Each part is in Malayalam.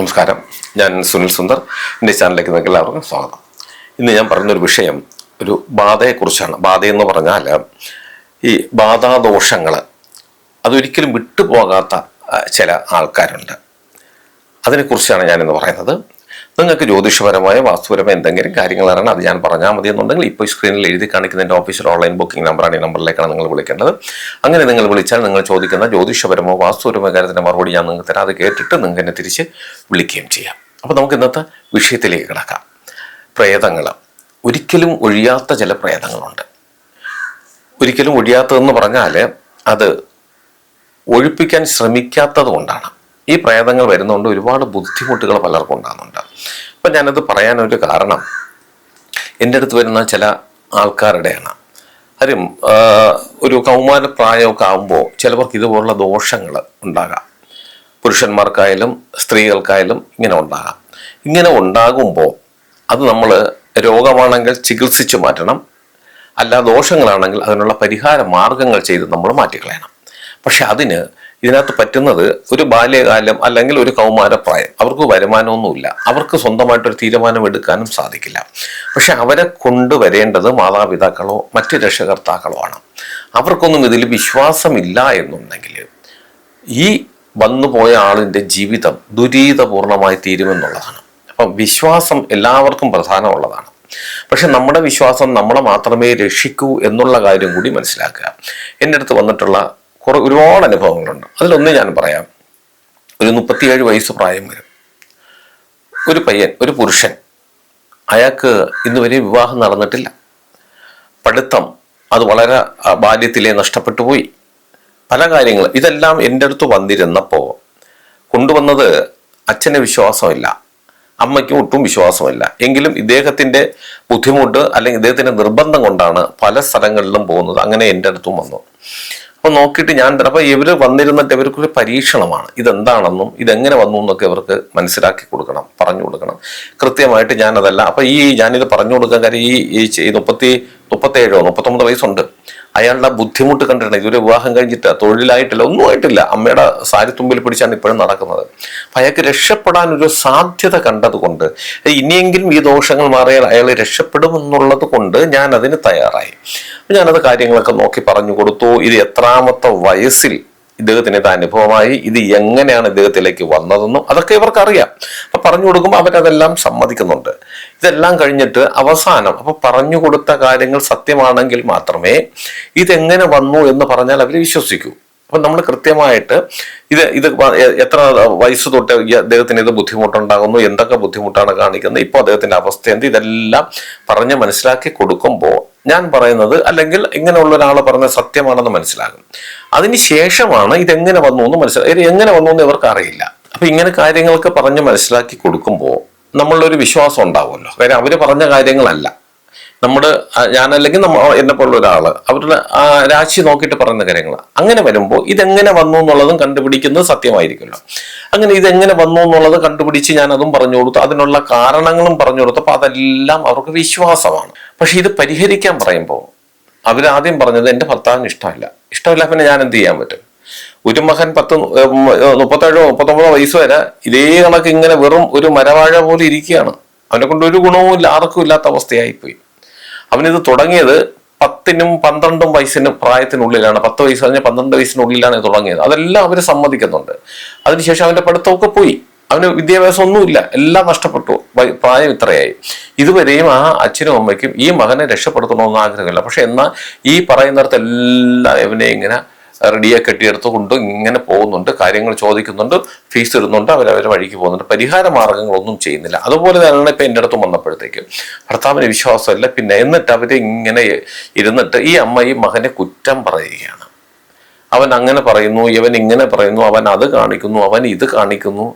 നമസ്കാരം. ഞാൻ സുനിൽ സുന്ദർ. എന്റെ ചാനലിലേക്ക് നിങ്ങൾക്ക് എല്ലാവർക്കും സ്വാഗതം. ഇന്ന് ഞാൻ പറഞ്ഞൊരു വിഷയം ഒരു ബാധയെക്കുറിച്ചാണ്. ബാധയെന്ന് പറഞ്ഞാൽ ഈ ബാധാദോഷങ്ങൾ അതൊരിക്കലും വിട്ടുപോകാത്ത ചില ആൾക്കാരുണ്ട്. അതിനെക്കുറിച്ചാണ് ഞാനിന്ന് പറയുന്നത്. നിങ്ങൾക്ക് ജ്യോതിഷപരമായ വാസ്തുപരമായ എന്തെങ്കിലും കാര്യങ്ങൾ അറിയണം അത് ഞാൻ പറഞ്ഞാൽ മതി എന്നുണ്ടെങ്കിൽ ഇപ്പോൾ സ്ക്രീനിൽ എഴുതി കാണിക്കുന്ന എന്റെ ഓഫീഷ്യൽ ഓൺലൈൻ ബുക്കിംഗ് നമ്പറാണ് ഈ നമ്പറിലേക്കാണ് നിങ്ങൾ വിളിക്കേണ്ടത്. അങ്ങനെ നിങ്ങൾ വിളിച്ചാൽ നിങ്ങൾ ചോദിക്കുന്ന ജ്യോതിഷപരമോ വാസ്തുപരമോ കാര്യത്തിന്റെ മറുപടി ഞാൻ നിങ്ങൾക്ക് തരാം. അത് കേട്ടിട്ട് നിങ്ങൾക്ക് എന്നെ തിരിച്ച് വിളിക്കുകയും ചെയ്യാം. അപ്പോൾ നമുക്ക് ഇന്നത്തെ വിഷയത്തിലേക്ക് കിടക്കാം. പ്രേതങ്ങൾ. ഒരിക്കലും ഒഴിയാത്ത ചില പ്രേതങ്ങളുണ്ട്. ഒരിക്കലും ഒഴിയാത്തതെന്ന് പറഞ്ഞാൽ അത് ഒഴിപ്പിക്കാൻ ശ്രമിക്കാത്തത് കൊണ്ടാണ്. ഈ പ്രേതങ്ങൾ വരുന്നതുകൊണ്ട് ഒരുപാട് ബുദ്ധിമുട്ടുകൾ പലർക്കും ഉണ്ടാകുന്നുണ്ട്. അപ്പം ഞാനത് പറയാനൊരു കാരണം എന്റെ അടുത്ത് വരുന്ന ചില ആൾക്കാരുടെയാണ്. കാര്യം ഒരു കൗമാര പ്രായമൊക്കെ ആകുമ്പോൾ ചിലവർക്ക് ഇതുപോലുള്ള ദോഷങ്ങൾ ഉണ്ടാകാം. പുരുഷന്മാർക്കായാലും സ്ത്രീകൾക്കായാലും ഇങ്ങനെ ഉണ്ടാകാം. ഇങ്ങനെ ഉണ്ടാകുമ്പോൾ അത് നമ്മൾ രോഗമാണെങ്കിൽ ചികിത്സിച്ച് മാറ്റണം. അല്ല ദോഷങ്ങളാണെങ്കിൽ അതിനുള്ള പരിഹാര മാർഗങ്ങൾ ചെയ്ത് നമ്മൾ മാറ്റിക്കളയണം. പക്ഷെ അതിന് ഇതിനകത്ത് പറ്റുന്നത് ഒരു ബാല്യകാലം അല്ലെങ്കിൽ ഒരു കൗമാരപ്രായം. അവർക്ക് വരുമാനമൊന്നുമില്ല. അവർക്ക് സ്വന്തമായിട്ടൊരു തീരുമാനം എടുക്കാനും സാധിക്കില്ല. പക്ഷെ അവരെ കൊണ്ടുവരേണ്ടത് മാതാപിതാക്കളോ മറ്റ് രക്ഷകർത്താക്കളോ ആണ്. അവർക്കൊന്നും ഇതിൽ വിശ്വാസമില്ല എന്നുണ്ടെങ്കിൽ ഈ വന്നുപോയ ആളിന്റെ ജീവിതം ദുരീതപൂർണമായി തീരുമെന്നുള്ളതാണ്. അപ്പം വിശ്വാസം എല്ലാവർക്കും പ്രധാനമുള്ളതാണ്. പക്ഷെ നമ്മുടെ വിശ്വാസം നമ്മളെ മാത്രമേ രക്ഷിക്കൂ എന്നുള്ള കാര്യം കൂടി മനസ്സിലാക്കുക. എന്റെ അടുത്ത് വന്നിട്ടുള്ള കുറെ ഒരുപാട് അനുഭവങ്ങളുണ്ട്. അതിലൊന്ന് ഞാൻ പറയാം. ഒരു മുപ്പത്തിയേഴ് വയസ്സ് പ്രായം വരും. ഒരു പയ്യൻ ഒരു പുരുഷൻ അയാൾക്ക് ഇന്ന് വരെ വിവാഹം നടന്നിട്ടില്ല. പഠിത്തം അത് വളരെ ബാല്യത്തിലേ നഷ്ടപ്പെട്ടു പോയി. പല കാര്യങ്ങളും ഇതെല്ലാം എന്റെ അടുത്ത് വന്നിരുന്നപ്പോൾ കൊണ്ടുവന്നത് അച്ഛന് വിശ്വാസമില്ല. അമ്മയ്ക്കും ഒട്ടും വിശ്വാസമില്ല. എങ്കിലും ഇദ്ദേഹത്തിന്റെ ബുദ്ധിമുട്ട് അല്ലെങ്കിൽ ഇദ്ദേഹത്തിന്റെ നിർബന്ധം കൊണ്ടാണ് പല സ്ഥലങ്ങളിലും പോകുന്നത്. അങ്ങനെ എന്റെ അടുത്തും വന്നു. അപ്പോൾ നോക്കിയിട്ട് ഞാൻ അപ്പോൾ ഇവർ വന്നിരുന്നിട്ട് ഇവർക്കൊരു പരീക്ഷണമാണ്. ഇതെന്താണെന്നും ഇതെങ്ങനെ വന്നു എന്നൊക്കെ ഇവർക്ക് മനസ്സിലാക്കി കൊടുക്കണം പറഞ്ഞു കൊടുക്കണം. കൃത്യമായിട്ട് ഞാനതല്ല അപ്പോൾ ഈ ഞാനിത് പറഞ്ഞു കൊടുക്കാൻ കാര്യം ഈ ഈ മുപ്പത്തി മുപ്പത്തേഴോ മുപ്പത്തൊമ്പത് വയസ്സുണ്ട്. അയാളുടെ ബുദ്ധിമുട്ട് കണ്ടിട്ടുണ്ട്. ഇതുവരെ വിവാഹം കഴിഞ്ഞിട്ട് തൊഴിലായിട്ടില്ല ഒന്നും ആയിട്ടില്ല. അമ്മയുടെ സാരി തുമ്പിൽ പിടിച്ചാണ് ഇപ്പോഴും നടക്കുന്നത്. അപ്പൊ അയാൾക്ക് രക്ഷപ്പെടാൻ ഒരു സാധ്യത കണ്ടതുകൊണ്ട് ഇനിയെങ്കിലും ഈ ദോഷങ്ങൾ മാറിയാൽ അയാൾ രക്ഷപ്പെടുമെന്നുള്ളത് കൊണ്ട് ഞാൻ അതിന് തയ്യാറായി. ഞാനത് കാര്യങ്ങളൊക്കെ നോക്കി പറഞ്ഞു കൊടുത്തു. ഇത് എത്രാമത്തെ വയസ്സിൽ ഇദ്ദേഹത്തിന് ഇത് അനുഭവമായി ഇത് എങ്ങനെയാണ് ഇദ്ദേഹത്തിലേക്ക് വന്നതെന്നും അതൊക്കെ ഇവർക്ക് അറിയാം അപ്പൊ പറഞ്ഞു കൊടുക്കുമ്പോൾ അവരതെല്ലാം സമ്മതിക്കുന്നുണ്ട്. ഇതെല്ലാം കഴിഞ്ഞിട്ട് അവസാനം അപ്പൊ പറഞ്ഞു കൊടുത്ത കാര്യങ്ങൾ സത്യമാണെങ്കിൽ മാത്രമേ ഇതെങ്ങനെ വന്നു എന്ന് പറഞ്ഞാൽ അവർ വിശ്വസിക്കൂ. അപ്പൊ നമ്മൾ കൃത്യമായിട്ട് ഇത് ഇത് എത്ര വയസ്സ് തൊട്ട് അദ്ദേഹത്തിന് ഇത് ബുദ്ധിമുട്ടുണ്ടാകുന്നു എന്തൊക്കെ ബുദ്ധിമുട്ടാണ് കാണിക്കുന്നത് ഇപ്പോൾ അദ്ദേഹത്തിന്റെ അവസ്ഥ എന്ത് ഇതെല്ലാം പറഞ്ഞ് മനസ്സിലാക്കി കൊടുക്കുമ്പോൾ ഞാൻ പറയുന്നത് അല്ലെങ്കിൽ ഇങ്ങനെയുള്ള ഒരാൾ പറഞ്ഞ സത്യമാണെന്ന് മനസ്സിലാകും. അതിന് ശേഷമാണ് ഇതെങ്ങനെ വന്നു എന്ന് മനസ്സിലാക്കി എങ്ങനെ വന്നു എന്ന് ഇവർക്ക് അറിയില്ല. അപ്പൊ ഇങ്ങനെ കാര്യങ്ങൾക്ക് പറഞ്ഞ് മനസ്സിലാക്കി കൊടുക്കുമ്പോൾ നമ്മളൊരു വിശ്വാസം ഉണ്ടാവുമല്ലോ. കാര്യം അവർ പറഞ്ഞ കാര്യങ്ങളല്ല. നമ്മുടെ ഞാനല്ലെങ്കിൽ നമ്മ എന്നെ പോലുള്ള ഒരാൾ അവരുടെ ആ, രാശി നോക്കിയിട്ട് പറയുന്ന കാര്യങ്ങൾ അങ്ങനെ വരുമ്പോൾ ഇതെങ്ങനെ വന്നു എന്നുള്ളതും കണ്ടുപിടിക്കുന്നത് സത്യമായിരിക്കുമല്ലോ. അങ്ങനെ ഇതെങ്ങനെ വന്നു എന്നുള്ളത് കണ്ടുപിടിച്ച് ഞാൻ അതും പറഞ്ഞു കൊടുത്തു. അതിനുള്ള കാരണങ്ങളും പറഞ്ഞു കൊടുത്തപ്പോൾ അതെല്ലാം അവർക്ക് വിശ്വാസമാണ്. പക്ഷെ ഇത് പരിഹരിക്കാൻ പറയുമ്പോൾ അവരാദ്യം പറഞ്ഞത് എന്റെ ഭർത്താവിന് ഇഷ്ടമില്ല. ഇഷ്ടമില്ല പിന്നെ ഞാൻ എന്ത് ചെയ്യാൻ പറ്റും? ഒരു മകൻ പത്ത് മുപ്പത്തേഴോ മുപ്പത്തൊമ്പതോ വയസ്സ് വരെ ഇതേ കണക്ക് ഇങ്ങനെ വെറും ഒരു മരവാഴ പോലെ ഇരിക്കുകയാണ്. അവനെ കൊണ്ട് ഒരു ഗുണവും ഇല്ല ആർക്കും ഇല്ലാത്ത അവസ്ഥയായിപ്പോയി. അവനിത് തുടങ്ങിയത് പത്തിനും പന്ത്രണ്ടും വയസ്സിന് പ്രായത്തിനുള്ളിലാണ്. പത്ത് വയസ്സ് കഴിഞ്ഞാൽ പന്ത്രണ്ട് വയസ്സിനുള്ളിലാണ് തുടങ്ങിയത്. അതെല്ലാം അവർ സമ്മതിക്കുന്നുണ്ട്. അതിനുശേഷം അവന്റെ പഠിത്തമൊക്കെ പോയി. അവന് വിദ്യാഭ്യാസം ഒന്നുമില്ല. എല്ലാം നഷ്ടപ്പെട്ടു. പ്രായം ഇത്രയായി. ഇതുവരെയും ആ അച്ഛനും അമ്മയ്ക്കും ഈ മകനെ രക്ഷപ്പെടുത്തണമെന്ന് ആഗ്രഹമില്ല. പക്ഷെ എന്നാൽ ഈ പറയുന്നിടത്ത് എല്ലാം ഇവനെ ഇങ്ങനെ റെഡിയെ കെട്ടിയെടുത്ത് കൊണ്ട് ഇങ്ങനെ പോകുന്നുണ്ട്. കാര്യങ്ങൾ ചോദിക്കുന്നുണ്ട്. ഫീസ് ഇടുന്നുണ്ട്. അവരവരെ വഴിക്ക് പോകുന്നുണ്ട്. പരിഹാര മാർഗങ്ങളൊന്നും ചെയ്യുന്നില്ല. അതുപോലെ തന്നെയാണ് ഇപ്പം എന്റെ അടുത്ത് വന്നപ്പോഴത്തേക്ക്. ഭർത്താവിന് വിശ്വാസമല്ല. പിന്നെ എന്നിട്ട് അവർ ഇങ്ങനെ ഇരുന്നിട്ട് ഈ അമ്മ ഈ മകനെ കുറ്റം പറയുകയാണ്. അവൻ അങ്ങനെ പറയുന്നു ഇവൻ ഇങ്ങനെ പറയുന്നു അവൻ അത് കാണിക്കുന്നു അവൻ ഇത് കാണിക്കുന്നു.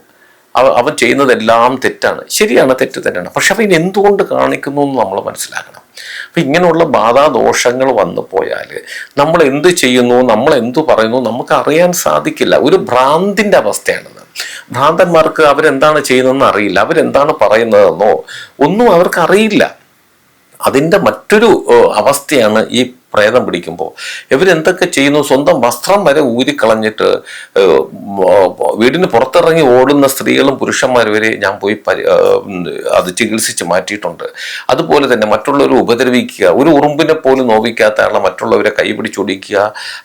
അവൻ ചെയ്യുന്നതെല്ലാം തെറ്റാണ്. ശരിയാണ് തെറ്റ് തന്നെയാണ്. പക്ഷെ അവൻ എന്തുകൊണ്ട് കാണിക്കുന്നു എന്ന് നമ്മൾ മനസ്സിലാക്കണം. അപ്പൊ ഇങ്ങനെയുള്ള ബാധാദോഷങ്ങൾ വന്നു പോയാൽ നമ്മൾ എന്ത് ചെയ്യുന്നു നമ്മൾ എന്തു പറയുന്നു നമുക്ക് അറിയാൻ സാധിക്കില്ല. ഒരു ഭ്രാന്തിന്റെ അവസ്ഥയാണെന്ന് ഭ്രാന്തന്മാർക്ക് അവരെന്താണ് ചെയ്യുന്നതെന്ന് അറിയില്ല. അവരെന്താണ് പറയുന്നതെന്നോ ഒന്നും അവർക്ക് അറിയില്ല. അതിന്റെ മറ്റൊരു അവസ്ഥയാണ് ഈ പ്രേതം പിടിക്കുമ്പോൾ ഇവരെന്തൊക്കെ ചെയ്യുന്നു? സ്വന്തം വസ്ത്രം വരെ ഊരിക്കളഞ്ഞിട്ട് വീടിന് പുറത്തിറങ്ങി ഓടുന്ന സ്ത്രീകളും പുരുഷന്മാർ വരെ ഞാൻ പോയി അത് ചികിത്സിച്ച് മാറ്റിയിട്ടുണ്ട്. അതുപോലെ തന്നെ മറ്റുള്ളവരെ ഉപദ്രവിക്കുക ഒരു ഉറുമ്പിനെ പോലും നോവിക്കാത്ത ആളെ മറ്റുള്ളവരെ കൈപിടിച്ചൊടിക്കുക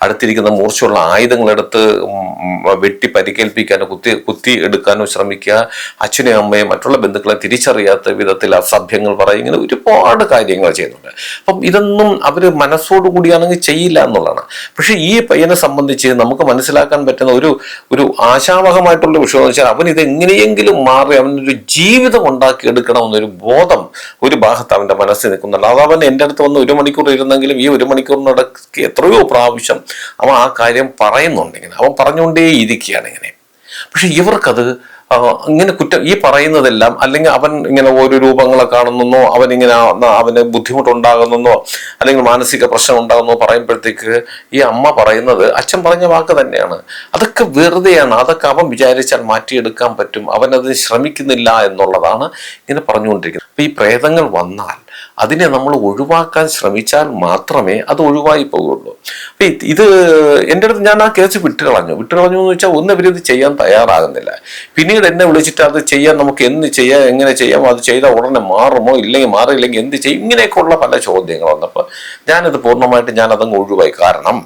അടുത്തിരിക്കുന്ന മൂർച്ചയുള്ള ആയുധങ്ങളെടുത്ത് വെട്ടി പരിക്കേൽപ്പിക്കാനോ കുത്തി കുത്തി എടുക്കാനോ ശ്രമിക്കുക അച്ഛനെയും അമ്മയും മറ്റുള്ള ബന്ധുക്കളെ തിരിച്ചറിയാത്ത വിധത്തിൽ അസഭ്യങ്ങൾ പറയും ഇങ്ങനെ ഒരുപാട് കാര്യങ്ങൾ ചെയ്യുന്നുണ്ട്. അപ്പം ഇതൊന്നും അവർ മനസ്സോടുകൂടിയാണെങ്കിൽ ചെയ്യില്ല എന്നുള്ളതാണ്. പക്ഷെ ഈ പയ്യനെ സംബന്ധിച്ച് നമുക്ക് മനസ്സിലാക്കാൻ പറ്റുന്ന ഒരു ഒരു ആശാവഹമായിട്ടുള്ള വിഷയം എന്ന് വെച്ചാൽ അവൻ ഇത് എങ്ങനെയെങ്കിലും മാറി അവനൊരു ജീവിതം ഉണ്ടാക്കിയെടുക്കണം എന്നൊരു ബോധം ഒരു ഭാഗത്ത് അവന്റെ മനസ്സിൽ നിൽക്കുന്നുണ്ട്. അത് അവൻ എന്റെ അടുത്ത് വന്ന് ഒരു മണിക്കൂർ ഇരുന്നെങ്കിലും ഈ ഒരു മണിക്കൂറിനിടയ്ക്ക് എത്രയോ പ്രാവശ്യം അവൻ ആ കാര്യം പറയുന്നുണ്ട് ഇങ്ങനെ. അവൻ പറഞ്ഞുകൊണ്ടേ ഇരിക്കുകയാണ് ഇങ്ങനെ. പക്ഷെ ഇവർക്കത് ഇങ്ങനെ കുറ്റം ഈ പറയുന്നതെല്ലാം അല്ലെങ്കിൽ അവൻ ഇങ്ങനെ ഓരോ രൂപങ്ങളെ കാണുന്നോ അവൻ ഇങ്ങനെ അവന് ബുദ്ധിമുട്ടുണ്ടാകുന്നെന്നോ അല്ലെങ്കിൽ മാനസിക പ്രശ്നം ഉണ്ടാകുന്നോ പറയുമ്പോഴത്തേക്ക് ഈ അമ്മ പറയുന്നത് അച്ഛൻ പറഞ്ഞ വാക്ക് തന്നെയാണ്. അതൊക്കെ വെറുതെയാണ്. അതൊക്കെ അവൻ വിചാരിച്ചാൽ മാറ്റിയെടുക്കാൻ പറ്റും. അവൻ അതിന് ശ്രമിക്കുന്നില്ല എന്നുള്ളതാണ് ഇങ്ങനെ പറഞ്ഞുകൊണ്ടിരിക്കുന്നത്. അപ്പൊ ഈ പ്രേതങ്ങൾ വന്നാൽ അതിനെ നമ്മൾ ഒഴിവാക്കാൻ ശ്രമിച്ചാൽ മാത്രമേ അത് ഒഴിവായി പോകുള്ളൂ. അപ്പൊ ഇത് എന്റെ അടുത്ത് ഞാൻ ആ കേസ് വിട്ടുകളഞ്ഞു. വിട്ടുകളഞ്ഞു എന്ന് വെച്ചാൽ ഒന്ന് ഇവരിത് ചെയ്യാൻ തയ്യാറാകുന്നില്ല. പിന്നീട് എന്നെ വിളിച്ചിട്ട് അത് ചെയ്യാൻ നമുക്ക് എന്ത് ചെയ്യാം എങ്ങനെ ചെയ്യാം അത് ചെയ്താൽ ഉടനെ മാറുമോ ഇല്ലെങ്കിൽ മാറിയില്ലെങ്കിൽ എന്ത് ചെയ്യും? ഇങ്ങനെയൊക്കെയുള്ള പല ചോദ്യങ്ങൾ വന്നപ്പോൾ ഞാനത് പൂർണമായിട്ട് ഞാൻ അതങ്ങ് ഒഴിവായി. കാരണം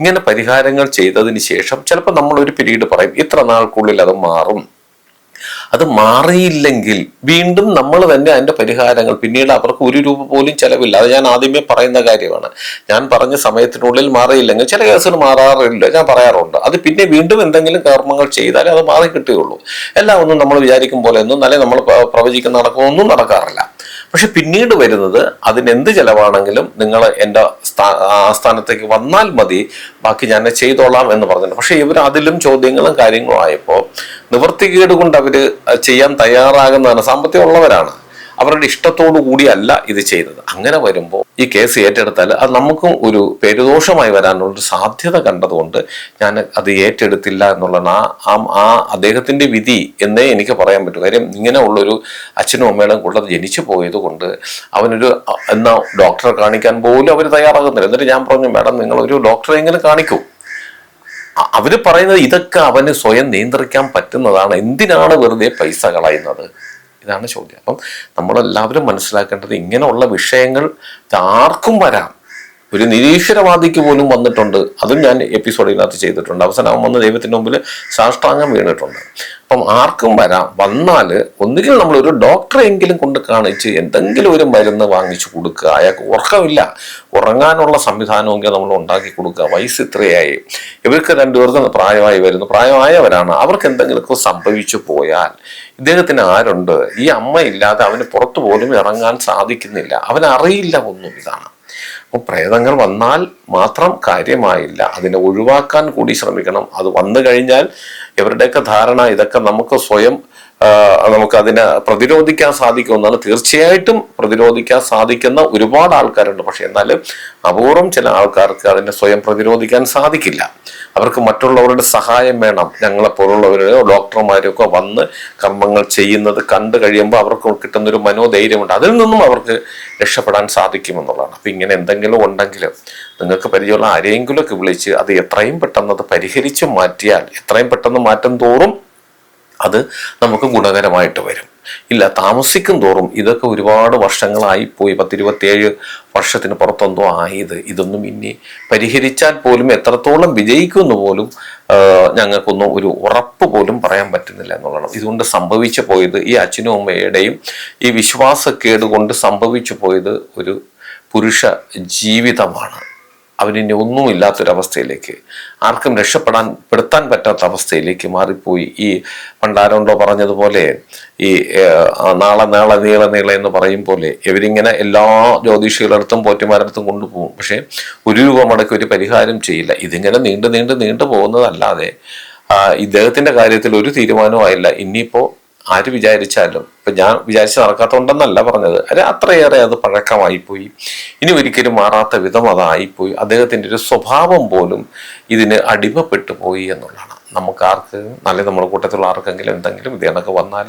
ഇങ്ങനെ പരിഹാരങ്ങൾ ചെയ്തതിന് ശേഷം ചിലപ്പോൾ നമ്മളൊരു പിരീഡ് പറയും ഇത്ര നാൾക്കുള്ളിൽ അത് മാറും. അത് മാറിയില്ലെങ്കിൽ വീണ്ടും നമ്മൾ തന്നെ അതിന്റെ പരിഹാരങ്ങൾ പിന്നീട് അവർക്ക് ഒരു രൂപ പോലും ചെലവില്ല. അത് ഞാൻ ആദ്യമേ പറയുന്ന കാര്യമാണ്. ഞാൻ പറഞ്ഞ സമയത്തിനുള്ളിൽ മാറിയില്ലെങ്കിൽ ചില കേസുകൾ മാറാറില്ല. ഞാൻ പറയാറുണ്ട്. അത് പിന്നെ വീണ്ടും എന്തെങ്കിലും കർമ്മങ്ങൾ ചെയ്താലേ അത് മാറി കിട്ടുകയുള്ളൂ. എല്ലാം ഒന്നും നമ്മൾ വിചാരിക്കും പോലെ ഒന്നും നല്ല നമ്മൾ പ്രവചിക്കുന്ന ഒന്നും നടക്കാറില്ല. പക്ഷെ പിന്നീട് വരുന്നത് അതിനെന്ത് ചെലവാണെങ്കിലും നിങ്ങൾ എന്റെ സ്ഥാ- ആസ്ഥാനത്തേക്ക് വന്നാൽ മതി. ബാക്കി ഞാൻ ചെയ്തോളാം എന്ന് പറഞ്ഞു പക്ഷെ ഇവർ അതിലും ചോദ്യങ്ങളും കാര്യങ്ങളും ആയപ്പോൾ നിവൃത്തികേട് കൊണ്ട് അവർ ചെയ്യാൻ തയ്യാറാകുന്നതാണ് സാമ്പത്തികം ഉള്ളവരാണ്. അവരുടെ ഇഷ്ടത്തോടു കൂടിയല്ല ഇത് ചെയ്തത്. അങ്ങനെ വരുമ്പോൾ ഈ കേസ് ഏറ്റെടുത്താൽ അത് നമുക്കും ഒരു പെരുദോഷമായി വരാനുള്ള സാധ്യത കണ്ടതുകൊണ്ട് ഞാൻ അത് ഏറ്റെടുത്തില്ല എന്നുള്ളതാണ് ആ ആ- അദ്ദേഹത്തിന്റെ വിധി എന്നേ എനിക്ക് പറയാൻ പറ്റൂ. കാര്യം ഇങ്ങനെയുള്ളൊരു അച്ഛനും അമ്മയുടെ കൂടെ ജനിച്ചു പോയത് കൊണ്ട് അവനൊരു എന്നാ ഡോക്ടറെ കാണിക്കാൻ പോലും അവർ തയ്യാറാകുന്നില്ല. എന്നിട്ട് ഞാൻ പറഞ്ഞു മാഡം നിങ്ങൾ ഒരു എങ്ങനെ കാണിക്കൂ. അവർ പറയുന്നത് ഇതൊക്കെ അവന് സ്വയം നിയന്ത്രിക്കാൻ പറ്റുന്നതാണ്. എന്തിനാണ് വെറുതെ പൈസ കളയുന്നത്? ഇതാണ് ചോദ്യം. അപ്പം നമ്മളെല്ലാവരും മനസ്സിലാക്കേണ്ടത് ഇങ്ങനെയുള്ള വിഷയങ്ങൾ ആർക്കും വരാം. ഒരു നിരീശ്വരവാദിക്ക് പോലും വന്നിട്ടുണ്ട്. അതും ഞാൻ എപ്പിസോഡിനകത്ത് ചെയ്തിട്ടുണ്ട്. അവസാനം അവൻ വന്ന് ദൈവത്തിന്റെ മുമ്പിൽ സാഷ്ടാംഗം വീണിട്ടുണ്ട്. അപ്പം ആർക്കും വരാം. വന്നാൽ ഒന്നുകിൽ നമ്മൾ ഒരു ഡോക്ടറെ എങ്കിലും കൊണ്ട് കാണിച്ച് എന്തെങ്കിലും ഒരു മരുന്ന് വാങ്ങിച്ചു കൊടുക്കുക. അയാൾക്ക് ഉറക്കമില്ല. ഉറങ്ങാനുള്ള സംവിധാനമെങ്കിൽ നമ്മൾ ഉണ്ടാക്കി കൊടുക്കുക. വയസ്സ് ഇത്രയായി. ഇവർക്ക് രണ്ടുപേർക്കും പ്രായമായി വരുന്നു. പ്രായമായവരാണ്. അവർക്ക് എന്തെങ്കിലുമൊക്കെ സംഭവിച്ചു പോയാൽ ഇദ്ദേഹത്തിന് ആരുണ്ട്? ഈ അമ്മ ഇല്ലാതെ അവന് പുറത്തു പോലും ഇറങ്ങാൻ സാധിക്കുന്നില്ല. അവനറിയില്ല ഒന്നും ഇതാണ്. അപ്പോൾ പ്രേതങ്ങൾ വന്നാൽ മാത്രം കാര്യമായില്ല. അതിനെ ഒഴിവാക്കാൻ കൂടി ശ്രമിക്കണം. അത് വന്നു കഴിഞ്ഞാൽ ഇവരുടെയൊക്കെ ധാരണ ഇതൊക്കെ നമുക്ക് സ്വയം നമുക്ക് അതിനെ പ്രതിരോധിക്കാൻ സാധിക്കുമെന്നാണ്. തീർച്ചയായിട്ടും പ്രതിരോധിക്കാൻ സാധിക്കുന്ന ഒരുപാട് ആൾക്കാരുണ്ട്. പക്ഷെ എന്നാലും അപൂർവം ചില ആൾക്കാർക്ക് അതിനെ സ്വയം പ്രതിരോധിക്കാൻ സാധിക്കില്ല. അവർക്ക് മറ്റുള്ളവരുടെ സഹായം വേണം. ഞങ്ങളെ പോലുള്ളവരോ ഡോക്ടർമാരൊക്കെ വന്ന് കർമ്മങ്ങൾ ചെയ്യുന്നത് കണ്ടു കഴിയുമ്പോൾ അവർക്ക് കിട്ടുന്ന ഒരു മനോധൈര്യമുണ്ട്. അതിൽ നിന്നും അവർക്ക് രക്ഷപ്പെടാൻ സാധിക്കുമെന്നുള്ളതാണ് അപ്പം ഇങ്ങനെ എന്തെങ്കിലും ഉണ്ടെങ്കിൽ നിങ്ങൾക്ക് പരിചയമുള്ള ആരെയെങ്കിലുമൊക്കെ വിളിച്ച് അത് എത്രയും പെട്ടെന്ന് അത് പരിഹരിച്ച് മാറ്റിയാൽ എത്രയും പെട്ടെന്ന് മാറ്റം തോറും അത് നമുക്ക് ഗുണകരമായിട്ട് വരും. ഇല്ല താമസിക്കും തോറും ഇതൊക്കെ ഒരുപാട് വർഷങ്ങളായി പോയി പത്തിരുപത്തിയേഴ് വർഷത്തിന് പുറത്തെന്തോ ആയത്. ഇതൊന്നും ഇനി പരിഹരിച്ചാൽ പോലും എത്രത്തോളം വിജയിക്കുമെന്ന് പോലും ഞങ്ങൾക്കൊന്നും ഒരു ഉറപ്പ് പോലും പറയാൻ പറ്റുന്നില്ല എന്നുള്ളതാണ്. ഇതുകൊണ്ട് സംഭവിച്ചു പോയത് ഈ അച്ഛനും അമ്മയുടെയും ഈ വിശ്വാസക്കേട് കൊണ്ട് സംഭവിച്ചു പോയത് ഒരു പുരുഷ ജീവിതമാണ്. അവനിനി ഒന്നുമില്ലാത്തൊരവസ്ഥയിലേക്ക് ആർക്കും രക്ഷപ്പെടാൻ പെടുത്താൻ പറ്റാത്ത അവസ്ഥയിലേക്ക് മാറിപ്പോയി. ഈ പണ്ടാരോണ്ടോ പറഞ്ഞതുപോലെ ഈ നാളെ നാളെ നീള നീള എന്ന് പറയും പോലെ ഇവരിങ്ങനെ എല്ലാ ജ്യോതിഷികളടുത്തും പോറ്റിമാരടുത്തും കൊണ്ടുപോകും. പക്ഷേ ഒരു രൂപ മടക്കി ഒരു പരിഹാരം ചെയ്യില്ല. ഇതിങ്ങനെ നീണ്ടു നീണ്ടു നീണ്ടു പോകുന്നതല്ലാതെ ഇദ്ദേഹത്തിന്റെ കാര്യത്തിൽ ഒരു തീരുമാനവും ആയില്ല. ഇനിയിപ്പോ ആര് വിചാരിച്ചാലും ഇപ്പൊ ഞാൻ വിചാരിച്ച് നടക്കാത്തതുകൊണ്ടെന്നല്ല പറഞ്ഞത്. അത് അത്രയേറെ അത് പഴക്കമായി പോയി ഇനി ഒരിക്കലും മാറാത്ത വിധം അതായിപ്പോയി അദ്ദേഹത്തിന്റെ ഒരു സ്വഭാവം പോലും ഇതിന് അടിമപ്പെട്ടു പോയി എന്നുള്ളതാണ്. നമുക്ക് ആർക്ക് നല്ല നമ്മുടെ കൂട്ടത്തിലുള്ള ആർക്കെങ്കിലും എന്തെങ്കിലും ഇത് കണക്ക് വന്നാൽ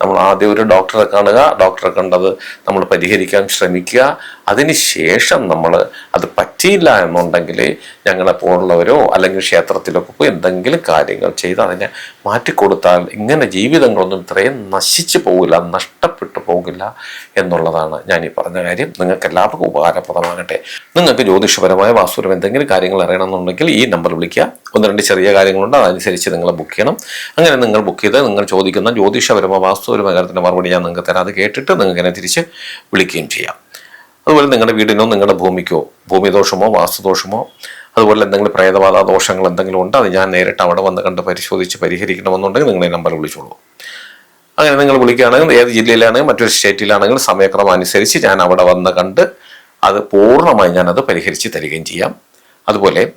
നമ്മൾ ആദ്യം ഒരു ഡോക്ടറെ കാണുക. ഡോക്ടറെ കണ്ടത് നമ്മൾ പരിഹരിക്കാൻ ശ്രമിക്കുക. അതിനുശേഷം നമ്മൾ അത് പറ്റിയില്ല എന്നുണ്ടെങ്കിൽ ഞങ്ങളെ പോലുള്ളവരോ അല്ലെങ്കിൽ ക്ഷേത്രത്തിലൊക്കെ പോയി എന്തെങ്കിലും കാര്യങ്ങൾ ചെയ്ത് അതിനെ മാറ്റിക്കൊടുത്താൽ ഇങ്ങനെ ജീവിതങ്ങളൊന്നും ഇത്രയും നശിച്ചു പോകില്ല നഷ്ടപ്പെട്ടു പോകില്ല എന്നുള്ളതാണ് ഞാൻ ഈ പറഞ്ഞ കാര്യം. നിങ്ങൾക്ക് എല്ലാവർക്കും ഉപകാരപ്രദമാകട്ടെ. നിങ്ങൾക്ക് ജ്യോതിഷപരമായ വാസ്തുരം എന്തെങ്കിലും കാര്യങ്ങൾ അറിയണമെന്നുണ്ടെങ്കിൽ ഈ നമ്പർ വിളിക്കുക. ഒന്ന് രണ്ട് ചെറിയ കാര്യങ്ങളുണ്ട് അതനുസരിച്ച് നിങ്ങൾ ബുക്ക് ചെയ്യണം. അങ്ങനെ നിങ്ങൾ ബുക്ക് ചെയ്ത് നിങ്ങൾ ചോദിക്കുന്ന ജ്യോതിഷപരമോ വാസ്തുപരമോ കാര്യത്തിന്റെ മറുപടി ഞാൻ നിങ്ങൾക്ക് തരാം. അത് കേട്ടിട്ട് നിങ്ങൾക്ക് എന്നെ തിരിച്ച് വിളിക്കുകയും ചെയ്യാം. അതുപോലെ നിങ്ങളുടെ വീടിനോ നിങ്ങളുടെ ഭൂമിക്കോ ഭൂമിദോഷമോ വാസ്തുദോഷമോ അതുപോലെ എന്തെങ്കിലും പ്രേതബാധ ദോഷങ്ങൾ എന്തെങ്കിലും ഉണ്ട്? അത് ഞാൻ നേരിട്ട് അവിടെ വന്ന് കണ്ട് പരിശോധിച്ച് പരിഹരിക്കണമെന്നുണ്ടെങ്കിൽ നിങ്ങൾ ഈ നമ്പർ വിളിച്ചോളൂ. അങ്ങനെ നിങ്ങൾ വിളിക്കുകയാണെങ്കിൽ ഏത് ജില്ലയിലാണെങ്കിലും മറ്റൊരു സ്റ്റേറ്റിലാണെങ്കിലും സമയക്രമം അനുസരിച്ച് ഞാൻ അവിടെ വന്ന് കണ്ട് അത് പൂർണമായി ഞാനത് പരിഹരിച്ച് തരികയും ചെയ്യാം. അതുപോലെ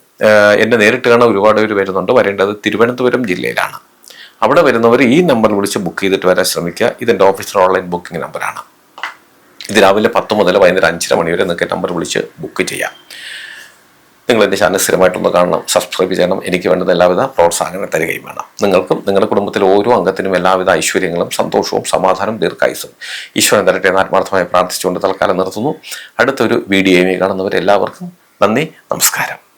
എന്നെ നേരിട്ട് കാണാൻ ഒരുപാട് പേര് വരുന്നുണ്ട്. വരേണ്ടത് തിരുവനന്തപുരം ജില്ലയിലാണ്. അവിടെ വരുന്നവർ ഈ നമ്പർ വിളിച്ച് ബുക്ക് ചെയ്തിട്ട് വരാൻ ശ്രമിക്കുക. ഇതെന്റെ ഓഫീസിലെ ഓൺലൈൻ ബുക്കിംഗ് നമ്പറാണ് ഇത് രാവിലെ പത്ത് മുതൽ വൈകുന്നേരം അഞ്ചര മണി വരെ നിങ്ങൾക്ക് നമ്പർ വിളിച്ച് ബുക്ക് ചെയ്യാം. നിങ്ങൾ എന്റെ ചാനൽ സ്ഥിരമായിട്ടൊന്ന് കാണണം സബ്സ്ക്രൈബ് ചെയ്യണം. എനിക്ക് വേണ്ടത് എല്ലാവിധ പ്രോത്സാഹനം തരികയും വേണം. നിങ്ങൾക്കും നിങ്ങളുടെ കുടുംബത്തിലെ ഓരോ അംഗത്തിനും എല്ലാവിധ ഐശ്വര്യങ്ങളും സന്തോഷവും സമാധാനം ദീർഘായുസും ഈശ്വരൻ തരട്ടെ എന്ന് ആത്മാർത്ഥമായി പ്രാർത്ഥിച്ചുകൊണ്ട് തൽക്കാലം നിർത്തുന്നു. അടുത്തൊരു വീഡിയോയുമായി കാണുന്നവരെല്ലാവർക്കും നന്ദി നമസ്കാരം.